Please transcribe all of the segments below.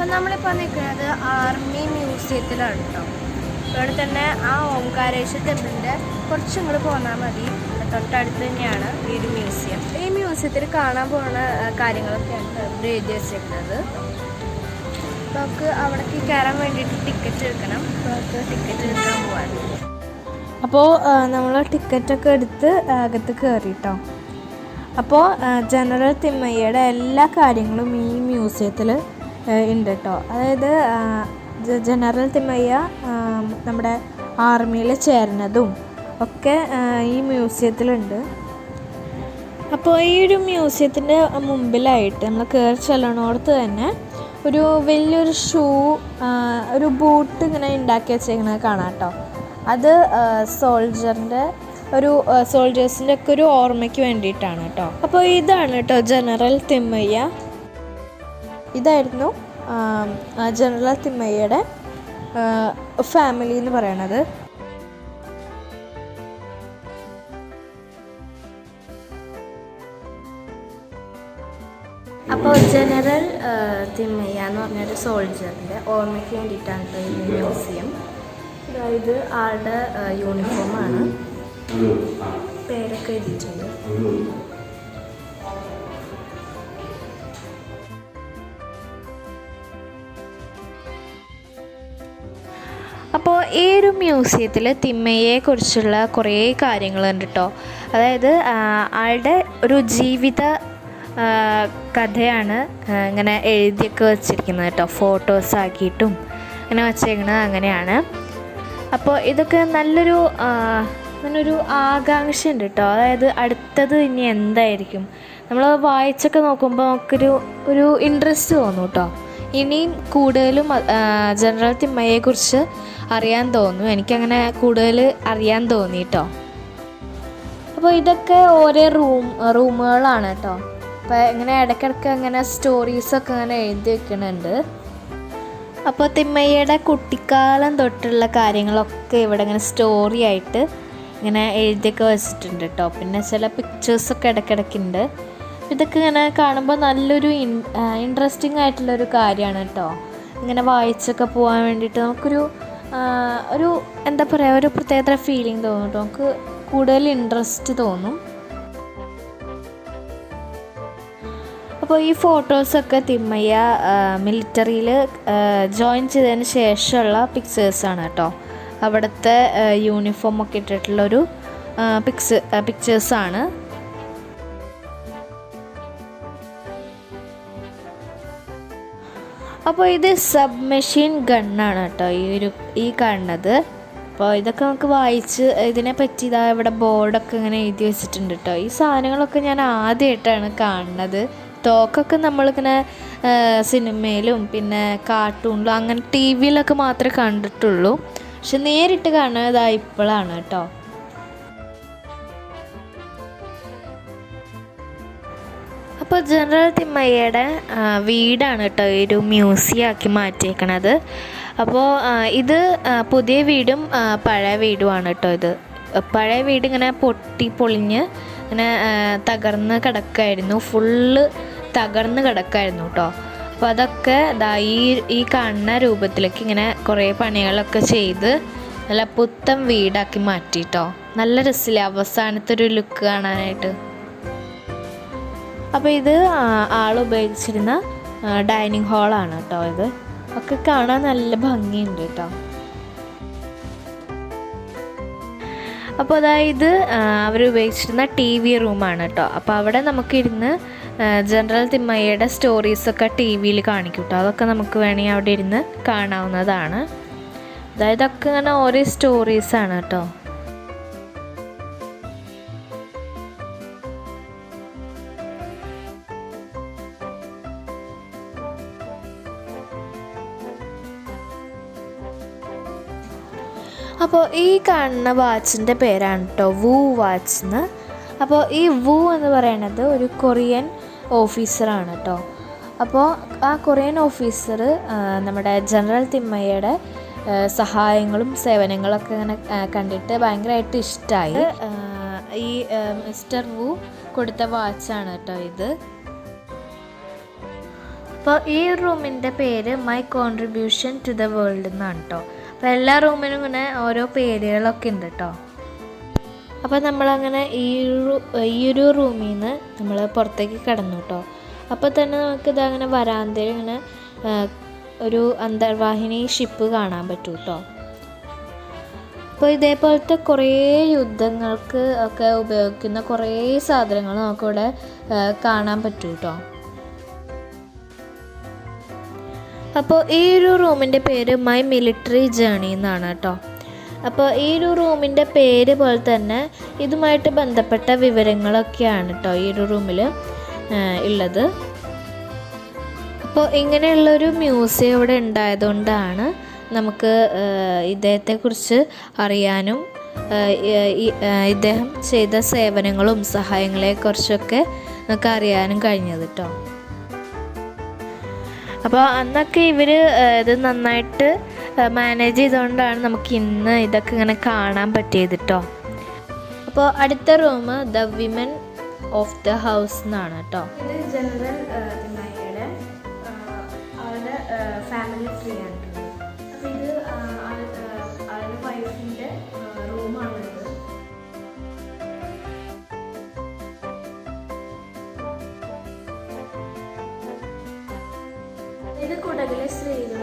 അപ്പം നമ്മളിപ്പോൾ നിൽക്കുന്നത് ആർമി മ്യൂസിയത്തിലാണ് കേട്ടോ ഇവിടെ തന്നെ ആ ഓംകാരേശ്വര ടെമ്പിളിന്റെ കുറച്ചും കൂടെ പോന്നാൽ മതി. തൊട്ടടുത്ത് തന്നെയാണ് ഈ ഒരു മ്യൂസിയം ഈ മ്യൂസിയത്തിൽ കാണാൻ പോകുന്ന കാര്യങ്ങളൊക്കെയാണ് ഇവിടെ എഴുതി വെച്ചിരിക്കുന്നത്. നമുക്ക് അവിടേക്ക് കയറാൻ വേണ്ടിയിട്ട് ടിക്കറ്റ് എടുക്കണം. നമുക്ക് ടിക്കറ്റ് എടുക്കാൻ പോകാൻ അപ്പോൾ നമ്മൾ ടിക്കറ്റൊക്കെ എടുത്ത് അകത്ത് കയറി കേട്ടോ അപ്പോൾ ജനറൽ തിമ്മയ്യയുടെ എല്ലാ കാര്യങ്ങളും ഈ മ്യൂസിയത്തിൽ ഉണ്ട് കേട്ടോ അതായത് ജനറൽ തിമ്മയ്യ നമ്മുടെ ആർമിയിൽ ചേർന്നതും ഒക്കെ ഈ മ്യൂസിയത്തിലുണ്ട്. അപ്പോൾ ഈ ഒരു മ്യൂസിയത്തിന്റെ മുമ്പിലായിട്ട് നമ്മൾ കയറി ചെല്ലണോടത്ത് തന്നെ ഒരു വലിയൊരു ഷൂ ഒരു ബൂട്ട് ഇങ്ങനെ ഉണ്ടാക്കി വെച്ചിരിക്കുന്നത് കാണാം കേട്ടോ അത് സോൾജറിന്റെ ഒരു സോൾജേഴ്സിന്റെ ഒക്കെ ഒരു ഓർമ്മയ്ക്ക് വേണ്ടിയിട്ടാണ് കേട്ടോ അപ്പോൾ ഇതാണ് കേട്ടോ ജനറൽ തിമ്മയ്യ ഇതായിരുന്നു ജനറൽ തിമ്മയ്യയുടെ ഫാമിലി എന്ന് പറയണത്. അപ്പോൾ ജനറൽ തിമ്മയ്യ എന്ന് പറഞ്ഞൊരു സോൾജറിന്റെ ഓർമ്മയ്ക്ക് വേണ്ടിയിട്ടാണ് മ്യൂസിയം. അതായത് ആളുടെ യൂണിഫോമാണ് പേരൊക്കെ എഴുതിയിട്ടുണ്ട്. അപ്പോൾ ഈ ഒരു മ്യൂസിയത്തിൽ തിമ്മയെക്കുറിച്ചുള്ള കുറേ കാര്യങ്ങളുണ്ട് കേട്ടോ അതായത് ആളുടെ ഒരു ജീവിത കഥയാണ് ഇങ്ങനെ എഴുതിയൊക്കെ വെച്ചിരിക്കുന്നത് കേട്ടോ. ഫോട്ടോസ് ആക്കിയിട്ടും അങ്ങനെ വച്ചേക്കുന്നത് അങ്ങനെയാണ്. അപ്പോൾ ഇതൊക്കെ നല്ലൊരു നല്ലൊരു ആകാംക്ഷ ഉണ്ട് കേട്ടോ. അതായത് അടുത്തത് ഇനി എന്തായിരിക്കും? നമ്മൾ വായിച്ചൊക്കെ നോക്കുമ്പോൾ നമുക്കൊരു ഒരു ഇൻട്രസ്റ്റ് തോന്നും കേട്ടോ. ഇനിയും കൂടുതലും ജനറൽ തിമ്മയെക്കുറിച്ച് അറിയാൻ തോന്നും എനിക്കങ്ങനെ കൂടുതൽ അറിയാൻ തോന്നി കേട്ടോ അപ്പോൾ ഇതൊക്കെ ഓരോ റൂം റൂമുകളാണ് കേട്ടോ. അപ്പോൾ ഇങ്ങനെ ഇടയ്ക്കിടയ്ക്ക് അങ്ങനെ സ്റ്റോറീസൊക്കെ ഇങ്ങനെ എഴുതി വെക്കണുണ്ട്. അപ്പോൾ തിമ്മയ്യയുടെ കുട്ടിക്കാലം തൊട്ടുള്ള കാര്യങ്ങളൊക്കെ ഇവിടെ ഇങ്ങനെ സ്റ്റോറി ആയിട്ട് ഇങ്ങനെ എഴുതിയൊക്കെ വെച്ചിട്ടുണ്ട് കേട്ടോ. പിന്നെ ചില പിക്ചേഴ്സൊക്കെ ഇടയ്ക്കിടയ്ക്കുണ്ട് ഇതൊക്കെ ഇങ്ങനെ കാണുമ്പോൾ നല്ലൊരു ഇൻ ഇൻട്രസ്റ്റിംഗ് ആയിട്ടുള്ളൊരു കാര്യമാണ് കേട്ടോ. ഇങ്ങനെ വായിച്ചൊക്കെ പോകാൻ വേണ്ടിയിട്ട് നമുക്കൊരു ഒരു എന്താ പറയുക ഒരു പ്രത്യേകതര ഫീലിംഗ് തോന്നും കേട്ടോ നമുക്ക് കൂടുതൽ ഇൻട്രസ്റ്റ് തോന്നും. അപ്പോൾ ഈ ഫോട്ടോസൊക്കെ തിമ്മയ്യ മിലിറ്ററിയിൽ ജോയിൻ ചെയ്തതിന് ശേഷമുള്ള പിക്ചേഴ്സാണ് കേട്ടോ അവിടുത്തെ യൂണിഫോം ഒക്കെ ഇട്ടിട്ടുള്ളൊരു പിക്സ് പിക്ചേഴ്സാണ് അപ്പോൾ ഇത് സബ് മെഷീൻ ഗണ്ണാണ് കേട്ടോ ഈ ഒരു ഈ കാണുന്നത്. അപ്പോൾ ഇതൊക്കെ നമുക്ക് വായിച്ച് ഇതിനെ പറ്റി ഇതാ ഇവിടെ ബോർഡൊക്കെ ഇങ്ങനെ എഴുതി വെച്ചിട്ടുണ്ട് കേട്ടോ. ഈ സാധനങ്ങളൊക്കെ ഞാൻ ആദ്യമായിട്ടാണ് കാണുന്നത്. തോക്കൊക്കെ നമ്മളിങ്ങനെ സിനിമയിലും പിന്നെ കാർട്ടൂണിലും അങ്ങനെ ടി വിയിലൊക്കെ മാത്രമേ കണ്ടിട്ടുള്ളൂ. പക്ഷെ നേരിട്ട് കാണുന്നത് ഇപ്പോഴാണ് കേട്ടോ. അപ്പോൾ ജനറൽ തിമ്മയ്യയുടെ വീടാണ് കേട്ടോ ഒരു മ്യൂസിയം ആക്കി മാറ്റിയേക്കണത്. അപ്പോൾ ഇത് പുതിയ വീടും പഴയ വീടുമാണ് കേട്ടോ ഇത്. പഴയ വീട് ഇങ്ങനെ പൊട്ടി പൊളിഞ്ഞ് ഇങ്ങനെ തകർന്ന് കിടക്കായിരുന്നു. ഫുള്ള് തകർന്ന് കിടക്കായിരുന്നു കേട്ടോ. അപ്പോൾ അതൊക്കെ ദാ ഈ ഈ കാണുന്ന രൂപത്തിലേക്ക് ഇങ്ങനെ കുറേ പണികളൊക്കെ ചെയ്ത് നല്ല പുത്തൻ വീടാക്കി മാറ്റി കേട്ടോ. നല്ല രസമില്ലേ അവസാനത്തെ ഒരു ലുക്ക് കാണാനായിട്ട്? അപ്പോൾ ഇത് ആൾ ഉപയോഗിച്ചിരുന്ന ഡൈനിങ് ഹാളാണ് കേട്ടോ ഇത്. ഒക്കെ കാണാൻ നല്ല ഭംഗിയുണ്ട് കേട്ടോ. അപ്പോൾ അതായത് അവർ ഉപയോഗിച്ചിരുന്ന ടി വി റൂമാണ് കേട്ടോ. അപ്പോൾ അവിടെ നമുക്കിരുന്ന് ജനറൽ തിമ്മയ്യയുടെ സ്റ്റോറീസൊക്കെ ടി വിയിൽ കാണിക്കും കേട്ടോ. അതൊക്കെ നമുക്ക് വേണമെങ്കിൽ അവിടെ ഇരുന്ന് കാണാവുന്നതാണ്. അതായത് ഒക്കെ ഇങ്ങനെ ഓരോ സ്റ്റോറീസാണ് കേട്ടോ. അപ്പോൾ ഈ കാണുന്ന വാച്ചിന്റെ പേരാണ് കേട്ടോ വൂ വാച്ച് എന്ന് അപ്പോൾ ഈ വൂ എന്ന് പറയുന്നത് ഒരു കൊറിയൻ ഓഫീസറാണ് കേട്ടോ അപ്പോൾ ആ കൊറിയൻ ഓഫീസർ നമ്മുടെ ജനറൽ തിമ്മയ്യയുടെ സഹായങ്ങളും സേവനങ്ങളൊക്കെ ഇങ്ങനെ കണ്ടിട്ട് ഭയങ്കരമായിട്ട് ഇഷ്ടമായി ഈ മിസ്റ്റർ വു കൊടുത്ത വാച്ചാണ് കേട്ടോ ഇത്. അപ്പോൾ ഈ റൂമിന്റെ പേര് my contribution to the world എന്നാണ് കേട്ടോ അപ്പോൾ എല്ലാ റൂമിനും ഇങ്ങനെ ഓരോ പേരുകളൊക്കെ ഉണ്ട് കേട്ടോ അപ്പോൾ നമ്മളങ്ങനെ ഈ ഈയൊരു റൂമിൽ നിന്ന് നമ്മൾ പുറത്തേക്ക് കിടന്നു കേട്ടോ അപ്പോൾ തന്നെ നമുക്ക് ഇതങ്ങനെ വരാന്തയിൽ ഇങ്ങനെ ഒരു അന്തർവാഹിനി ഷിപ്പ് കാണാൻ പറ്റും കേട്ടോ അപ്പോൾ ഇതേപോലത്തെ കുറേ യുദ്ധങ്ങൾക്ക് ഒക്കെ ഉപയോഗിക്കുന്ന കുറേ സാധനങ്ങൾ നമുക്കിവിടെ കാണാൻ പറ്റും കേട്ടോ അപ്പോൾ ഈ ഒരു റൂമിന്റെ പേര് മൈ മിലിറ്ററി ജേണി എന്നാണ് കേട്ടോ. അപ്പോൾ ഈ ഒരു റൂമിന്റെ പേര് പോലെ തന്നെ ഇതുമായിട്ട് ബന്ധപ്പെട്ട വിവരങ്ങളൊക്കെയാണ് കേട്ടോ ഈ ഒരു റൂമിൽ ഉള്ളത്. അപ്പോൾ ഇങ്ങനെയുള്ളൊരു മ്യൂസിയം ഇവിടെ ഉണ്ടായതുകൊണ്ടാണ് നമുക്ക് ഇദ്ദേഹത്തെക്കുറിച്ച് അറിയാനും ഇദ്ദേഹം ചെയ്ത സേവനങ്ങളും സഹായങ്ങളെക്കുറിച്ചൊക്കെ നമുക്ക് അറിയാനും കഴിഞ്ഞത് കേട്ടോ. അപ്പോൾ അന്നൊക്കെ ഇവർ ഇത് നന്നായിട്ട് മാനേജ് ചെയ്തുകൊണ്ടാണ് നമുക്ക് ഇന്ന് ഇതൊക്കെ ഇങ്ങനെ കാണാൻ പറ്റിയത് കേട്ടോ അപ്പോൾ അടുത്ത room the women of the house എന്നാണ് കേട്ടോ ഇത് ജനറൽ ഫാമിലി ട്രീ ആണ്. ഇത് കുടകിലെ സ്ത്രീകൾ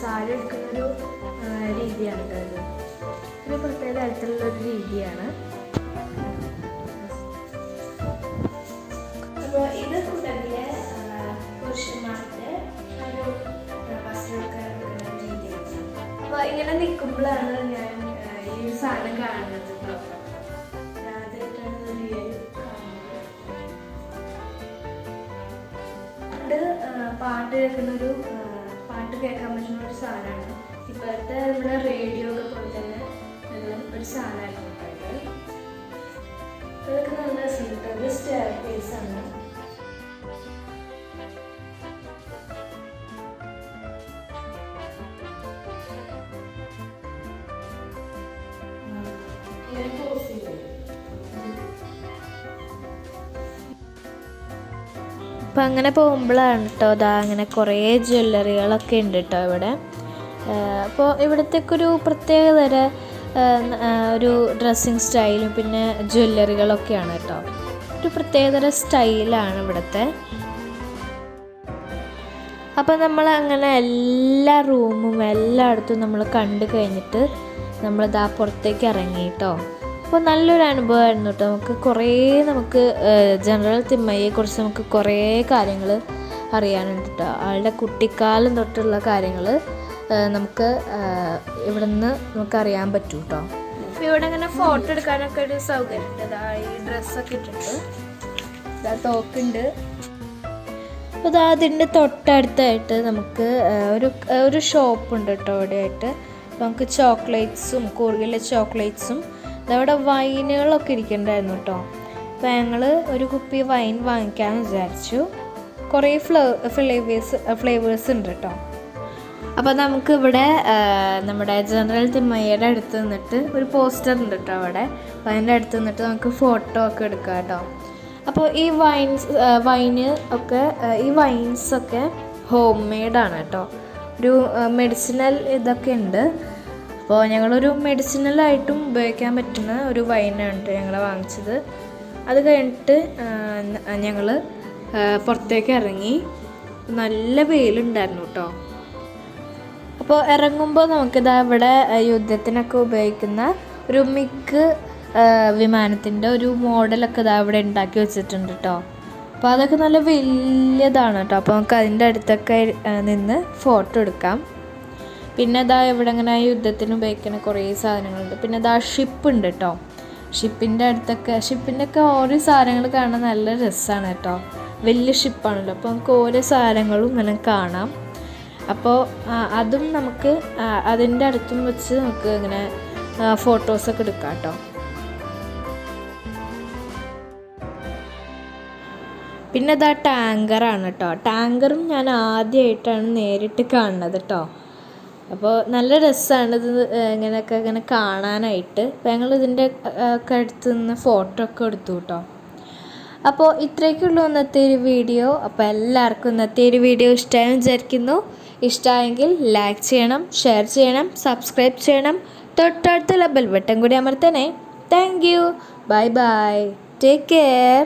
സാരി എടുക്കുന്ന ഒരു ആ, രീതിയാണ് കേട്ടോ ഇത് ഒരു പ്രത്യേക തരത്തിലുള്ള ഒരു രീതിയാണ്. അപ്പോൾ ഇത് കുടകിലെ പുരുഷന്മാരുടെ ഒരു വസ്ത്രമൊക്കെ രീതിയാണ്. അപ്പോൾ ഇങ്ങനെ നിൽക്കുമ്പോഴാണ് ഞാൻ ഈ ഒരു സാധനം കാണുന്നത്. ആ, പാട്ട് കേൾക്കുന്നൊരു ആ, പാട്ട് കേൾക്കാൻ പറ്റുന്ന ഒരു സാധനമാണ് ഇപ്പോഴത്തെ നമ്മുടെ റേഡിയോ ഒക്കെ പോലെ തന്നെ ഒരു സാധനമായിരുന്നു. ഇതൊക്കെ നല്ല രസമുണ്ട് ഒരു സ്റ്റെയർ അപ്പം അങ്ങനെ പോകുമ്പോഴാണ് കേട്ടോ അതാ അങ്ങനെ കുറേ ജ്വല്ലറികളൊക്കെ ഉണ്ട് കേട്ടോ ഇവിടെ. അപ്പോൾ ഇവിടത്തേക്കൊരു പ്രത്യേക തര ഒരു ഡ്രസ്സിങ് സ്റ്റൈലും പിന്നെ ജ്വല്ലറികളൊക്കെയാണ് കേട്ടോ ഒരു പ്രത്യേകതര സ്റ്റൈലാണ് ഇവിടുത്തെ. അപ്പോൾ നമ്മൾ അങ്ങനെ എല്ലാ റൂമും എല്ലായിടത്തും നമ്മൾ കണ്ടു കഴിഞ്ഞിട്ട് നമ്മളിതാ പുറത്തേക്ക് ഇറങ്ങി കേട്ടോ അപ്പോൾ നല്ലൊരു അനുഭവമായിരുന്നു കേട്ടോ നമുക്ക് കുറേ നമുക്ക് ജനറൽ തിമ്മയെക്കുറിച്ച് നമുക്ക് കുറേ കാര്യങ്ങൾ അറിയാനുണ്ട് കേട്ടോ ആളുടെ കുട്ടിക്കാലം തൊട്ടുള്ള കാര്യങ്ങൾ നമുക്ക് ഇവിടെ നിന്ന് നമുക്ക് അറിയാൻ പറ്റും കേട്ടോ ഇവിടെ ഇങ്ങനെ ഫോട്ടോ എടുക്കാനൊക്കെ ഒരു സൗകര്യമുണ്ട്. ഈ ഡ്രസ്സൊക്കെ ഇട്ടിട്ട്. തോക്കുണ്ട് അപ്പോൾ അത് അതിന്റെ തൊട്ടടുത്തായിട്ട് നമുക്ക് ഒരു ഒരു ഷോപ്പ് ഉണ്ട് കേട്ടോ അവിടെയായിട്ട് നമുക്ക് ചോക്ലേറ്റ്സും കൂർഗിലെ ചോക്ലേറ്റ്സും അതവിടെ വൈനുകളൊക്കെ ഇരിക്കണ്ടായിരുന്നു കേട്ടോ അപ്പോൾ ഞങ്ങൾ ഒരു കുപ്പി വൈൻ വാങ്ങിക്കാൻ വിചാരിച്ചു. കുറേ ഫ്ലേ ഫ്ലേവേഴ്സ് ഫ്ലേവേഴ്സ് ഉണ്ട് കേട്ടോ അപ്പോൾ നമുക്ക് ഇവിടെ നമ്മുടെ ജനറൽ തിമ്മയ്യയുടെ അടുത്ത് നിന്നിട്ട് ഒരു പോസ്റ്റർ ഉണ്ട് കേട്ടോ അവിടെ. അപ്പോൾ അതിന്റെ അടുത്ത് നിന്നിട്ട് നമുക്ക് ഫോട്ടോ ഒക്കെ എടുക്കാം കേട്ടോ അപ്പോൾ ഈ വൈൻസ് വൈന് ഒക്കെ ഈ വൈൻസ് ഒക്കെ ഹോം മെയ്ഡാണ് കേട്ടോ ഒരു മെഡിസിനൽ ഇതൊക്കെ ഉണ്ട്. അപ്പോൾ ഞങ്ങളൊരു മെഡിസിനലായിട്ടും ഉപയോഗിക്കാൻ പറ്റുന്ന ഒരു വൈനാണ് കേട്ടോ ഞങ്ങൾ വാങ്ങിച്ചത്. അത് കഴിഞ്ഞിട്ട് ഞങ്ങൾ പുറത്തേക്ക് ഇറങ്ങി. നല്ല വെയിലുണ്ടായിരുന്നു കേട്ടോ അപ്പോൾ ഇറങ്ങുമ്പോൾ നമുക്കിതാ ഇവിടെ യുദ്ധത്തിനൊക്കെ ഉപയോഗിക്കുന്ന ഒരു മിക്ക് വിമാനത്തിന്റെ ഒരു മോഡലൊക്കെ ഇതാ ഇവിടെ ഉണ്ടാക്കി വെച്ചിട്ടുണ്ട് കേട്ടോ അപ്പോൾ അതൊക്കെ നല്ല വലിയതാണ് കേട്ടോ അപ്പോൾ നമുക്ക് അതിന്റെ അടുത്തൊക്കെ നിന്ന് ഫോട്ടോ എടുക്കാം. പിന്നെ ഇതാ ഇവിടെ ഇങ്ങനെ യുദ്ധത്തിന് ഉപയോഗിക്കുന്ന കുറേ സാധനങ്ങളുണ്ട്. പിന്നെ ഇതാ ഷിപ്പ് ഉണ്ട് കേട്ടോ ഷിപ്പിന്റെ അടുത്തൊക്കെ ഷിപ്പിന്റെ ഒക്കെ ഓരോ സാധനങ്ങൾ കാണാൻ നല്ല രസമാണ് കേട്ടോ വലിയ ഷിപ്പാണല്ലോ. അപ്പോൾ നമുക്ക് ഓരോ സാധനങ്ങളും ഇങ്ങനെ കാണാം. അപ്പോൾ അതും നമുക്ക് അതിന്റെ അടുത്തും വെച്ച് നമുക്ക് ഇങ്ങനെ ഫോട്ടോസൊക്കെ എടുക്കാം കേട്ടോ പിന്നെ ഇതാ ടാങ്കറാണ് കേട്ടോ ടാങ്കറും ഞാൻ ആദ്യമായിട്ടാണ് നേരിട്ട് കാണുന്നത് കേട്ടോ അപ്പോൾ നല്ല രസമാണ് ഇത് ഇങ്ങനെയൊക്കെ ഇങ്ങനെ കാണാനായിട്ട്. അപ്പോൾ ഞങ്ങൾ ഇതിന്റെ ഒക്കെ അടുത്ത് നിന്ന് ഫോട്ടോ ഒക്കെ എടുത്തു കേട്ടോ അപ്പോൾ ഇത്രയൊക്കെയുള്ളൂ ഇന്നത്തെ ഒരു വീഡിയോ. അപ്പോൾ എല്ലാവർക്കും ഇന്നത്തെ ഒരു വീഡിയോ ഇഷ്ടമായി വിചാരിക്കുന്നു. ഇഷ്ടമായെങ്കിൽ ലൈക്ക് ചെയ്യണം ഷെയർ ചെയ്യണം സബ്സ്ക്രൈബ് ചെയ്യണം. തൊട്ടടുത്തുള്ള ബെൽ ബട്ടൺ കൂടി അമർത്തണേ. Thank you bye bye take care